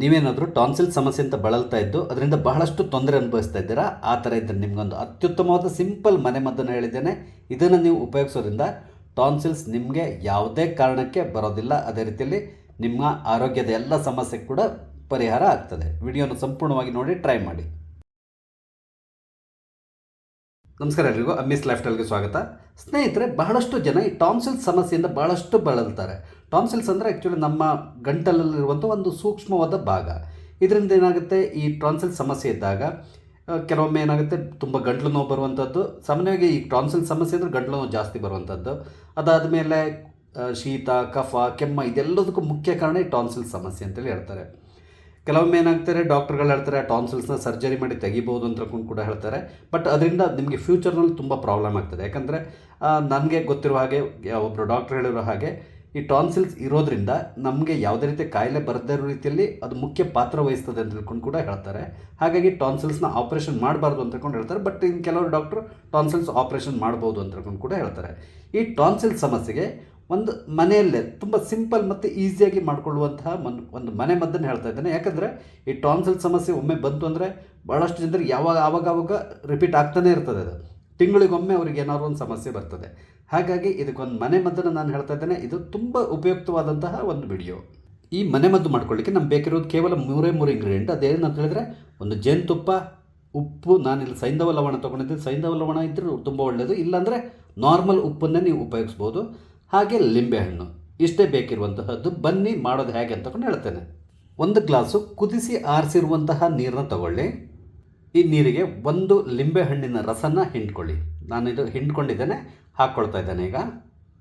ನೀವೇನಾದರೂ ಟಾನ್ಸಿಲ್ ಸಮಸ್ಯೆ ಅಂತ ಬಳಲ್ತಾ ಇದ್ದು ಅದರಿಂದ ಬಹಳಷ್ಟು ತೊಂದರೆ ಅನುಭವಿಸ್ತಾ ಇದ್ದೀರಾ? ಆ ಥರ ಇದ್ದರೆ ನಿಮಗೊಂದು ಅತ್ಯುತ್ತಮವಾದ ಸಿಂಪಲ್ ಮನೆಮದ್ದನ್ನು ಹೇಳಿದ್ದೇನೆ. ಇದನ್ನು ನೀವು ಉಪಯೋಗಿಸೋದ್ರಿಂದ ಟಾನ್ಸಿಲ್ಸ್ ನಿಮಗೆ ಯಾವುದೇ ಕಾರಣಕ್ಕೆ ಬರೋದಿಲ್ಲ. ಅದೇ ರೀತಿಯಲ್ಲಿ ನಿಮ್ಮ ಆರೋಗ್ಯದ ಎಲ್ಲ ಸಮಸ್ಯೆ ಕೂಡ ಪರಿಹಾರ ಆಗ್ತದೆ. ವಿಡಿಯೋನ ಸಂಪೂರ್ಣವಾಗಿ ನೋಡಿ, ಟ್ರೈ ಮಾಡಿ. ನಮಸ್ಕಾರ ಎಲ್ರಿಗೂ ಅಮ್ಮಿಸ್ ಲೈಫ್ ಸ್ಟೈಲ್ಗೆ ಸ್ವಾಗತ. ಸ್ನೇಹಿತರೆ, ಬಹಳಷ್ಟು ಜನ ಈ ಟಾನ್ಸಿಲ್ಸ್ ಸಮಸ್ಯೆಯಿಂದ ಬಹಳಷ್ಟು ಬಳಲ್ತಾರೆ. ಟಾನ್ಸಿಲ್ಸ್ ಅಂದರೆ ಆ್ಯಕ್ಚುಲಿ ನಮ್ಮ ಗಂಟಲಲ್ಲಿರುವಂಥ ಒಂದು ಸೂಕ್ಷ್ಮವಾದ ಭಾಗ. ಇದರಿಂದ ಏನಾಗುತ್ತೆ? ಈ ಟಾನ್ಸಿಲ್ ಸಮಸ್ಯೆ ಇದ್ದಾಗ ಕೆಲವೊಮ್ಮೆ ಏನಾಗುತ್ತೆ? ತುಂಬ ಗಂಟ್ಲು ನೋವು ಬರುವಂಥದ್ದು. ಸಾಮಾನ್ಯವಾಗಿ ಈ ಟಾನ್ಸಿಲ್ ಸಮಸ್ಯೆ ಅಂದರೆ ಗಂಟ್ಲು ನೋವು ಜಾಸ್ತಿ ಬರುವಂಥದ್ದು. ಅದಾದ ಮೇಲೆ ಶೀತ, ಕಫ, ಕೆಮ್ಮ ಇದೆಲ್ಲದಕ್ಕೂ ಮುಖ್ಯ ಕಾರಣ ಈ ಟಾನ್ಸಿಲ್ ಸಮಸ್ಯೆ ಅಂತೇಳಿ ಹೇಳ್ತಾರೆ. ಕೆಲವೊಮ್ಮೆ ಏನಾಗ್ತಾರೆ, ಡಾಕ್ಟರ್ಗಳು ಹೇಳ್ತಾರೆ, ಟಾನ್ಸಿಲ್ಸ್ನ ಸರ್ಜರಿ ಮಾಡಿ ತೆಗಿಬೋದು ಅಂತ ಕೂಡ ಹೇಳ್ತಾರೆ. ಬಟ್ ಅದರಿಂದ ನಿಮಗೆ ಫ್ಯೂಚರ್ನಲ್ಲಿ ತುಂಬ ಪ್ರಾಬ್ಲಮ್ ಆಗ್ತದೆ. ಯಾಕಂದರೆ ನನಗೆ ಗೊತ್ತಿರುವ ಹಾಗೆ ಒಬ್ಬರು ಡಾಕ್ಟರ್ ಹೇಳಿರೋ ಹಾಗೆ, ಈ ಟಾನ್ಸಿಲ್ಸ್ ಇರೋದ್ರಿಂದ ನಮಗೆ ಯಾವುದೇ ರೀತಿ ಕಾಯಿಲೆ ಬರದೇ ಇರೋ ರೀತಿಯಲ್ಲಿ ಅದು ಮುಖ್ಯ ಪಾತ್ರ ವಹಿಸ್ತದೆ ಅಂತ ತಿಳ್ಕೊಂಡು ಕೂಡ ಹೇಳ್ತಾರೆ. ಹಾಗಾಗಿ ಟಾನ್ಸಿಲ್ಸ್ನ ಆಪರೇಷನ್ ಮಾಡಬಾರ್ದು ಅಂತ ತಿಳ್ಕೊಂಡು ಹೇಳ್ತಾರೆ. ಬಟ್ ಇನ್ನು ಕೆಲವರು ಡಾಕ್ಟ್ರು ಟಾನ್ಸಿಲ್ಸ್ ಆಪರೇಷನ್ ಮಾಡ್ಬೋದು ಅಂತ ತಿಳ್ಕೊಂಡು ಕೂಡ ಹೇಳ್ತಾರೆ. ಈ ಟಾನ್ಸಿಲ್ಸ್ ಸಮಸ್ಯೆಗೆ ಒಂದು ಮನೆಯಲ್ಲೇ ತುಂಬ ಸಿಂಪಲ್ ಮತ್ತು ಈಸಿಯಾಗಿ ಮಾಡಿಕೊಳ್ಳುವಂತಹ ಒಂದು ಒಂದು ಮನೆ ಮದ್ದನ್ನು ಹೇಳ್ತಾ ಇದ್ದೇನೆ. ಯಾಕಂದರೆ ಈ ಟಾನ್ಸಿಲ್ ಸಮಸ್ಯೆ ಒಮ್ಮೆ ಬಂತು ಅಂದರೆ ಭಾಳಷ್ಟು ಜನರಿಗೆ ಯಾವಾಗ ಆವಾಗ ಆವಾಗ ರಿಪೀಟ್ ಆಗ್ತಾನೆ ಇರ್ತದೆ ಅದು. ತಿಂಗಳಿಗೊಮ್ಮೆ ಅವ್ರಿಗೆ ಏನಾದ್ರು ಒಂದು ಸಮಸ್ಯೆ ಬರ್ತದೆ. ಹಾಗಾಗಿ ಇದಕ್ಕೊಂದು ಮನೆ ಮದ್ದನ್ನು ನಾನು ಹೇಳ್ತಾ ಇದ್ದೇನೆ. ಇದು ತುಂಬ ಉಪಯುಕ್ತವಾದಂತಹ ಒಂದು ವಿಡಿಯೋ. ಈ ಮನೆ ಮದ್ದು ಮಾಡ್ಕೊಳ್ಳಿಕ್ಕೆ ನಮ್ಗೆ ಬೇಕಿರೋದು ಕೇವಲ ಮೂರೇ ಮೂರು ಇಂಗ್ರೀಡಿಯೆಂಟ್ ಅದೇನಂತ ಹೇಳಿದ್ರೆ ಒಂದು ಜೇನುತುಪ್ಪ, ಉಪ್ಪು, ನಾನಿಲ್ಲಿ ಸೈಂಧವ ಲವಣ ತೊಗೊಂಡಿದ್ದೀನಿ. ಸೈಂಧವ ಲವಣ ಇದ್ದರೂ ತುಂಬ ಒಳ್ಳೆಯದು ಇಲ್ಲಾಂದರೆ ನಾರ್ಮಲ್ ಉಪ್ಪನ್ನೇ ನೀವು ಉಪಯೋಗಿಸ್ಬೋದು. ಹಾಗೆ ಲಿಂಬೆಹಣ್ಣು ಇಷ್ಟೇ ಬೇಕಿರುವಂತಹದ್ದು ಬನ್ನಿ ಮಾಡೋದು ಹೇಗೆ ಅಂತಕೊಂಡು ಹೇಳ್ತೇನೆ. ಒಂದು ಗ್ಲಾಸು ಕುದಿಸಿ ಆರಿಸಿರುವಂತಹ ನೀರನ್ನ ತಗೊಳ್ಳಿ. ಈ ನೀರಿಗೆ ಒಂದು ಲಿಂಬೆ ಹಣ್ಣಿನ ರಸನ ಹಿಂಡ್ಕೊಳ್ಳಿ. ಇದು ಹಿಂಡ್ಕೊಂಡಿದ್ದೇನೆ, ಹಾಕ್ಕೊಳ್ತಾ ಇದ್ದೇನೆ ಈಗ.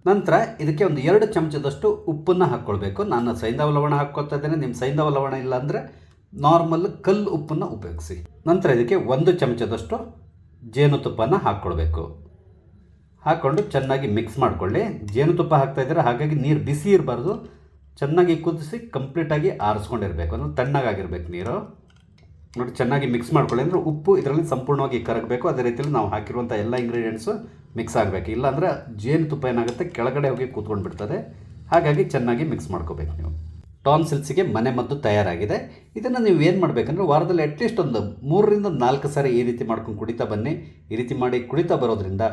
ನಂತರ ಇದಕ್ಕೆ ಒಂದು ಎರಡು ಚಮಚದಷ್ಟು ಉಪ್ಪನ್ನು ಹಾಕ್ಕೊಳ್ಬೇಕು. ನಾನು ಸೈಂಧವ ಲವಣ ಹಾಕ್ಕೊಳ್ತಾ ಇದ್ದೇನೆ. ನಿಮ್ಮ ಸೈಂಧವ ಲವಣ ಇಲ್ಲ ಅಂದರೆ ನಾರ್ಮಲ್ ಕಲ್ಲು ಉಪ್ಪನ್ನು ಉಪಯೋಗಿಸಿ. ನಂತರ ಇದಕ್ಕೆ ಒಂದು ಚಮಚದಷ್ಟು ಜೇನುತುಪ್ಪನ ಹಾಕ್ಕೊಳ್ಬೇಕು. ಹಾಕ್ಕೊಂಡು ಚೆನ್ನಾಗಿ ಮಿಕ್ಸ್ ಮಾಡ್ಕೊಳ್ಳಿ. ಜೇನುತುಪ್ಪ ಹಾಕ್ತಾ ಇದ್ದೀರಾ, ಹಾಗಾಗಿ ನೀರು ಬಿಸಿ ಇರಬಾರ್ದು. ಚೆನ್ನಾಗಿ ಕುದಿಸಿ ಕಂಪ್ಲೀಟಾಗಿ ಆರಿಸ್ಕೊಂಡಿರಬೇಕು. ಅಂದರೆ ತಣ್ಣಗಾಗಿರ್ಬೇಕು ನೀರು. ನೋಡಿ, ಚೆನ್ನಾಗಿ ಮಿಕ್ಸ್ ಮಾಡ್ಕೊಳ್ಳಿ. ಅಂದರೆ ಉಪ್ಪು ಇದರಲ್ಲಿ ಸಂಪೂರ್ಣವಾಗಿ ಕರಗಬೇಕು. ಅದೇ ರೀತಿಯಲ್ಲಿ ನಾವು ಹಾಕಿರುವಂಥ ಎಲ್ಲ ಇಂಗ್ರೀಡಿಯೆಂಟ್ಸು ಮಿಕ್ಸ್ ಆಗಬೇಕು. ಇಲ್ಲಾಂದರೆ ಜೇನುತುಪ್ಪ ಏನಾಗುತ್ತೆ, ಕೆಳಗಡೆ ಹೋಗಿ ಕೂತ್ಕೊಂಡು ಬಿಡ್ತದೆ ಹಾಗಾಗಿ ಚೆನ್ನಾಗಿ ಮಿಕ್ಸ್ ಮಾಡ್ಕೋಬೇಕು ನೀವು. ಟಾನ್ಸಿಲ್ಸಿಗೆ ಮನೆ ಮದ್ದು ತಯಾರಾಗಿದೆ. ಇದನ್ನು ನೀವು ಏನು ಮಾಡಬೇಕಂದ್ರೆ ವಾರದಲ್ಲಿ ಅಟ್ಲೀಸ್ಟ್ ಒಂದು ಮೂರರಿಂದ ನಾಲ್ಕು ಸಾರಿ ಈ ರೀತಿ ಮಾಡ್ಕೊಂಡು ಕುಡಿತಾ ಬನ್ನಿ. ಈ ರೀತಿ ಮಾಡಿ ಕುಡಿತಾ ಬರೋದ್ರಿಂದ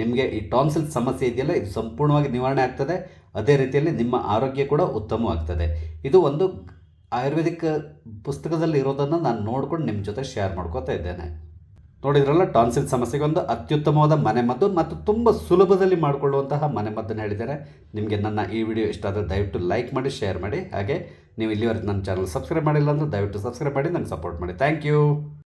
ನಿಮಗೆ ಈ ಟಾನ್ಸಿಲ್ ಸಮಸ್ಯೆ ಇದೆಯಲ್ಲ, ಇದು ಸಂಪೂರ್ಣವಾಗಿ ನಿವಾರಣೆ ಆಗ್ತದೆ. ಅದೇ ರೀತಿಯಲ್ಲಿ ನಿಮ್ಮ ಆರೋಗ್ಯ ಕೂಡ ಉತ್ತಮವಾಗ್ತದೆ. ಇದು ಒಂದು ಆಯುರ್ವೇದಿಕ್ ಪುಸ್ತಕದಲ್ಲಿ ಇರೋದನ್ನು ನಾನು ನೋಡ್ಕೊಂಡು ನಿಮ್ಮ ಜೊತೆ ಶೇರ್ ಮಾಡ್ಕೋತಾ ಇದ್ದೇನೆ. ನೋಡಿದ್ರಲ್ಲ ಟಾನ್ಸಿಲ್ ಸಮಸ್ಯೆಗೆ ಒಂದು ಅತ್ಯುತ್ತಮವಾದ ಮನೆಮದ್ದು ಮತ್ತು ತುಂಬ ಸುಲಭದಲ್ಲಿ ಮಾಡಿಕೊಳ್ಳುವಂತಹ ಮನೆಮದ್ದನ್ನು ಹೇಳಿದ್ದಾರೆ. ನಿಮಗೆ ನನ್ನ ಈ ವಿಡಿಯೋ ಇಷ್ಟ ಆದರೆ ದಯವಿಟ್ಟು ಲೈಕ್ ಮಾಡಿ ಶೇರ್ ಮಾಡಿ. ಹಾಗೆ, ನೀವು ಇಲ್ಲಿವರೆಗೆ ನನ್ನ ಚಾನಲ್ ಸಬ್ಸ್ಕ್ರೈಬ್ ಮಾಡಿಲ್ಲ ಅಂದರೆ ದಯವಿಟ್ಟು ಸಬ್ಸ್ಕ್ರೈಬ್ ಮಾಡಿ ನನಗೆ ಸಪೋರ್ಟ್ ಮಾಡಿ. Thank you